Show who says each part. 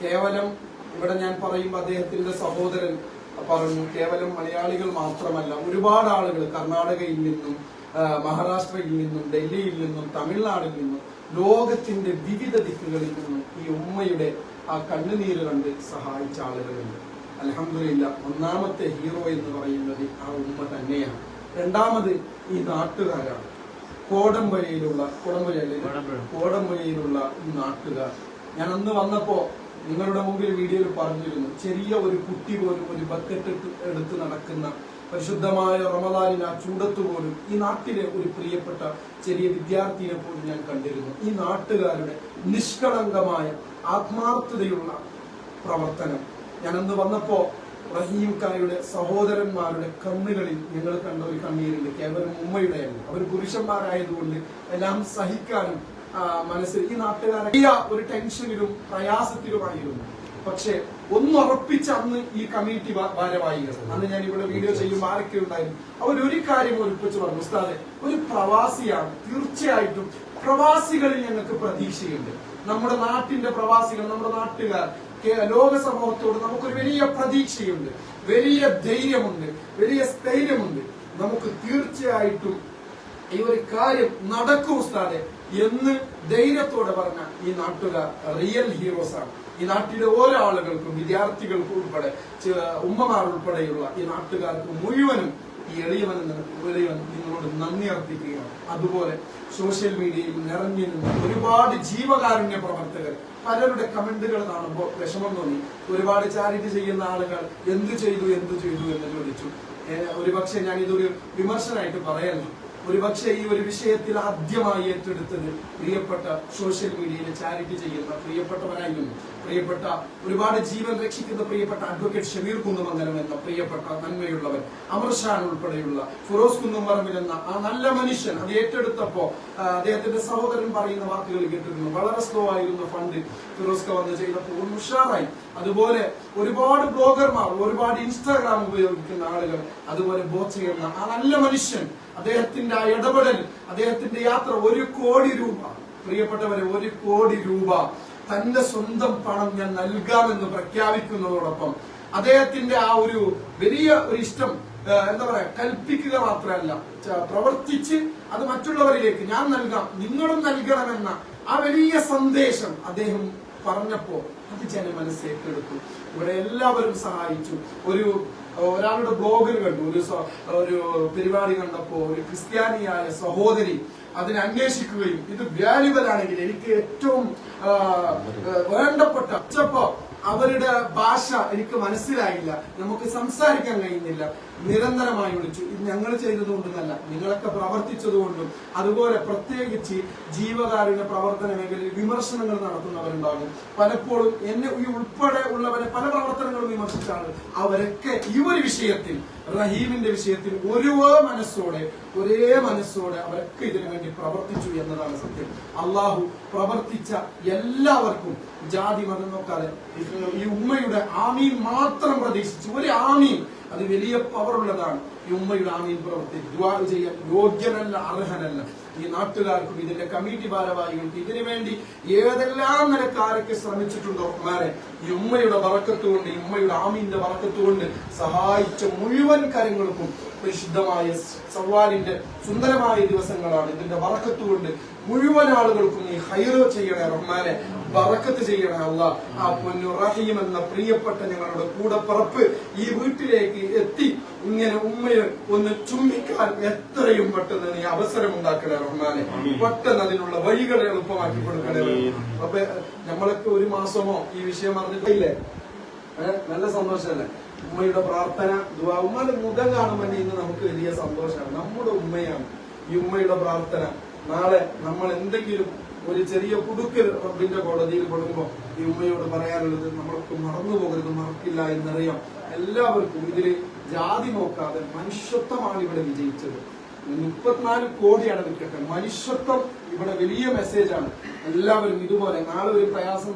Speaker 1: കേവലം ഇവിടെ ഞാൻ പറയുമ്പോൾ അദ്ദേഹത്തിന്റെ സഹോദരൻ പറഞ്ഞു കേവലം മലയാളികൾ മാത്രമല്ല ഒരുപാട് ആളുകൾ കർണാടകയിൽ നിന്നും മഹാരാഷ്ട്രയിൽ നിന്നും ഡൽഹിയിൽ നിന്നും തമിഴ്നാടിൽ നിന്നും ലോകത്തിന്റെ വിവിധ ദിക്കുകളിൽ നിന്നും ഈ ഉമ്മയുടെ ആ കണ്ണുനീര് കണ്ട് സഹായിച്ച ആളുകളുണ്ട് അലഹമില്ല ഒന്നാമത്തെ ഹീറോ എന്ന് പറയുന്നത് ആ ഉമ്മ തന്നെയാണ് രണ്ടാമത് ഈ നാട്ടുകാരാണ് കോടമ്പഴയിലുള്ള കോടമ്പഴയല്ലേ ഇത്?
Speaker 2: കോടമ്പുഴ.
Speaker 1: കോടമ്പഴയിലുള്ള ഈ നാട്ടുകാർ ഞാൻ അന്ന് വന്നപ്പോ നിങ്ങളുടെ മുമ്പിൽ വീഡിയോയിൽ പറഞ്ഞിരുന്നു ചെറിയ ഒരു കുട്ടി പോലും ഒരു ബക്കറ്റ് എടുത്ത് നടക്കുന്ന പരിശുദ്ധമായ റമദാനിൽ ആ ചൂടത്ത് പോലും ഈ നാട്ടിലെ ഒരു പ്രിയപ്പെട്ട ചെറിയ വിദ്യാർത്ഥിയെ പോലും ഞാൻ കണ്ടിരുന്നു. ഈ നാട്ടുകാരുടെ നിഷ്കളങ്കമായ ആത്മാർത്ഥതയുള്ള പ്രവർത്തനം. ഞാൻ അന്ന് വന്നപ്പോ റഹീം കായുടെ സഹോദരന്മാരുടെ കണ്ണുകളിൽ ഞങ്ങൾ കണ്ട ഒരു കണ്ണീരുണ്ട്. കേവലം ഉമ്മയുടെ അവർ പുരുഷന്മാരായതുകൊണ്ട് എല്ലാം സഹിക്കാനും മനസ്സിൽ ഈ നാട്ടുകാരെ ഒരു ടെൻഷനിലും പ്രയാസത്തിലുമായിരുന്നു. പക്ഷെ ഒന്നുറപ്പിച്ച അന്ന് ഈ കമ്മിറ്റി ഭാരവാഹികൾ അന്ന് ഞാൻ ഇവിടെ വീഡിയോ ചെയ്യുമ്പോൾ ആരൊക്കെ ഉണ്ടായിരുന്നു? അവർ ഒരു കാര്യം ഉറപ്പിച്ച് പറഞ്ഞു ഉസ്താദെ ഒരു പ്രവാസിയാണ് തീർച്ചയായിട്ടും പ്രവാസികളിൽ ഞങ്ങൾക്ക് പ്രതീക്ഷയുണ്ട്. നമ്മുടെ നാട്ടിന്റെ പ്രവാസികൾ നമ്മുടെ നാട്ടുകാർ ലോക സമൂഹത്തോട് നമുക്കൊരു വലിയ പ്രതീക്ഷയുണ്ട് വലിയ ധൈര്യമുണ്ട് വലിയ സ്ഥൈര്യമുണ്ട്. നമുക്ക് തീർച്ചയായിട്ടും ഈ ഒരു കാര്യം നടക്കും ഉസ്താദെ. എന്ന് ധൈര്യത്തോടെ പറഞ്ഞ ഈ നാട്ടുകാർ റിയൽ ഹീറോസ് ആണ്. ഈ നാട്ടിലെ ഓരോ ആളുകൾക്കും വിദ്യാർത്ഥികൾക്കും ഉൾപ്പെടെ ഉമ്മമാർ ഉൾപ്പെടെയുള്ള ഈ നാട്ടുകാർക്ക് മുഴുവനും ഈ എളിയവൻ എളിയവൻ നിങ്ങളോട് നന്ദി അർപ്പിക്കുകയാണ്. അതുപോലെ സോഷ്യൽ മീഡിയയിൽ നിറഞ്ഞു നിന്ന ഒരുപാട് ജീവകാരുണ്യ പ്രവർത്തകർ പലരുടെ കമന്റുകൾ കാണുമ്പോൾ വിഷമം തോന്നി. ഒരുപാട് ചാരിറ്റി ചെയ്യുന്ന ആളുകൾ എന്തു ചെയ്തു എന്തു ചെയ്തു എന്ന് ചോദിച്ചു. ഒരുപക്ഷെ ഞാൻ ഇതൊരു വിമർശനമായിട്ട് പറയല്ല. ഒരുപക്ഷെ ഈ ഒരു വിഷയത്തിൽ ആദ്യമായി ഏറ്റെടുത്തത് പ്രിയപ്പെട്ട സോഷ്യൽ മീഡിയയിൽ ചാരിറ്റി ചെയ്യുന്ന പ്രിയപ്പെട്ടവരായിരുന്നു. പ്രിയപ്പെട്ട ഒരുപാട് ജീവൻ രക്ഷിക്കുന്ന പ്രിയപ്പെട്ട അഡ്വക്കേറ്റ് ഷമീർ കുന്നുമംഗലം എന്ന പ്രിയപ്പെട്ട നന്മയുള്ളവൻ അമർഷാൻ ഉൾപ്പെടെയുള്ള ഫിറോസ് കുന്നുംപറമ്പിൽ എന്ന ആ നല്ല മനുഷ്യൻ അത് ഏറ്റെടുത്തപ്പോ അദ്ദേഹത്തിന്റെ സഹോദരൻ പറയുന്ന വാക്കുകൾ കേട്ടിരുന്നു. വളരെ സ്ലോ ആയിരുന്ന ഫണ്ട് ഫിറോസ്ക വന്ന് ചെയ്തപ്പോൾ ഉഷാറായി. അതുപോലെ ഒരുപാട് ബ്ലോഗർമാർ ഒരുപാട് ഇൻസ്റ്റാഗ്രാം ഉപയോഗിക്കുന്ന ആളുകൾ അതുപോലെ ബോധ ചെയ്യുന്ന ആ നല്ല മനുഷ്യൻ അദ്ദേഹത്തിന്റെ ആ ഇടപെടൽ അദ്ദേഹത്തിന്റെ യാത്ര ഒരു കോടി രൂപ. പ്രിയപ്പെട്ടവരെ ഒരു കോടി രൂപ. തന്റെ സ്വന്തം പണം ഞാൻ നൽകാമെന്ന് പ്രഖ്യാപിക്കുന്നതോടൊപ്പം അദ്ദേഹത്തിന്റെ ആ ഒരു വലിയ ഒരു ഇഷ്ടം എന്താ പറയാ കൽപ്പിക്കുക മാത്രമല്ല പ്രവർത്തിച്ച് അത് മറ്റുള്ളവരിലേക്ക് ഞാൻ നൽകാം നിങ്ങളും നൽകണമെന്ന ആ വലിയ സന്ദേശം അദ്ദേഹം പറഞ്ഞപ്പോ അത് ജനമനസ്സേക്കെടുത്തു ഇവിടെ എല്ലാവരും സഹായിച്ചു. ഒരു ഒരാളുടെ ബ്ലോഗിൽ കണ്ടു. ഒരു ഒരു പരിപാടി കണ്ടപ്പോ ഒരു ക്രിസ്ത്യാനിയായ സഹോദരി അതിനെ അന്വേഷിക്കുകയും ഇത് വാല്യുബൽ ആണെങ്കിൽ എനിക്ക് ഏറ്റവും വേണ്ടപ്പെട്ട അവരുടെ ഭാഷ എനിക്ക് മനസ്സിലായില്ല. നമുക്ക് സംസാരിക്കാൻ കഴിയുന്നില്ല. നിരന്തരമായി വിളിച്ചു. ഇത് ഞങ്ങൾ ചെയ്തതുകൊണ്ടെന്നല്ല. നിങ്ങളൊക്കെ പ്രവർത്തിച്ചതുകൊണ്ടും അതുപോലെ പ്രത്യേകിച്ച് ജീവകാരുണ്യ പ്രവർത്തന മേഖലയിൽ വിമർശനങ്ങൾ നടത്തുന്നവരുണ്ടാകും. പലപ്പോഴും എന്നെ ഈ ഉൾപ്പെടെ ഉള്ളവരെ പല പ്രവർത്തനങ്ങളും വിമർശിച്ചാണ് അവരൊക്കെ ഈ ഒരു വിഷയത്തിൽ റഹീമിന്റെ വിഷയത്തിൽ ഒരേ മനസ്സോടെ ഒരേ മനസ്സോടെ അവരൊക്കെ ഇതിനു വേണ്ടി പ്രവർത്തിച്ചു എന്നതാണ് സത്യം. അള്ളാഹു പ്രവർത്തിച്ച എല്ലാവർക്കും ജാതി മതം നോക്കാതെ ഈ ഉമ്മയുടെ ആമീൻ മാത്രം പ്രതീക്ഷിച്ചു ഒരു ആമീൻ അത് വലിയ പവർ ഉള്ളതാണ്. ഈ ഉമ്മയുടെ ആമീൻ പ്രവർത്തി ദ്വാ ചെയ്യാൻ യോഗ്യനല്ല അർഹനല്ല. ഈ നാട്ടുകാർക്കും ഇതിന്റെ കമ്മിറ്റി ഭാരവാഹികൾക്ക് ഇതിനു വേണ്ടി ഏതെല്ലാം നിലക്കാരൊക്കെ ശ്രമിച്ചിട്ടുണ്ടോ മാരെ ഈ ഉമ്മയുടെ വറക്കത്തുകൊണ്ട് ഈ ഉമ്മയുടെ ആമീന്റെ വറക്കത്തുകൊണ്ട് സഹായിച്ച മുഴുവൻ കാര്യങ്ങൾക്കും പരിശുദ്ധമായ സവാലിന്റെ സുന്ദരമായ ദിവസങ്ങളാണ് ഇതിന്റെ വറക്കത്തുകൊണ്ട് മുഴുവൻ ആളുകൾക്കും ഈ ഹൈറോ ചെയ്യണേ റഹ്മാനെ. വറക്കത്ത് ചെയ്യണേ അല്ല ആ പൊന്നു റഹീം എന്ന പ്രിയപ്പെട്ട ഞങ്ങളുടെ കൂടപ്പറപ്പ് ഈ വീട്ടിലേക്ക് എത്തി. ഇങ്ങനെ ഉമ്മയെ ഒന്ന് ചുംബിക്കാൻ എത്രയും പെട്ടെന്ന് നീ അവസരം ഉണ്ടാക്കണേ റഹ്മാനെ പെട്ടെന്ന് അതിനുള്ള വഴികൾ എളുപ്പമാക്കി കൊടുക്കണേ അപ്പൊ നമ്മളൊക്കെ ഒരു മാസമോ ഈ വിഷയം അറിഞ്ഞിട്ടില്ലേ നല്ല സന്തോഷമല്ലേ ഉമ്മയുടെ പ്രാർത്ഥന ഉമ്മയുടെ മുഖം കാണുമ്പോൾ ഇന്ന് നമുക്ക് വലിയ സന്തോഷമാണ്. നമ്മുടെ ഉമ്മയാണ് ഈ ഉമ്മയുടെ പ്രാർത്ഥന. നാളെ നമ്മൾ എന്തെങ്കിലും ഒരു ചെറിയ കുടുക്ക് റബ്ബിന്റെ കോടതിയിൽ കൊടുക്കുമ്പോൾ ഈ ഉമ്മയോട് പറയാനുള്ളത് നമ്മൾക്ക് മറന്നു പോകരുത് മറക്കില്ല എന്നറിയാം. എല്ലാവർക്കും ഇതിൽ ജാതി നോക്കാതെ മനുഷ്യത്വമാണ് ഇവിടെ വിജയിച്ചത്. മുപ്പത്തിനാല് കോടിയാണ് വിൽക്കട്ടെ. മനുഷ്യത്വം ഇവിടെ വലിയ മെസ്സേജാണ് എല്ലാവരും ഇതുപോലെ നാളെ ഒരു പ്രയാസം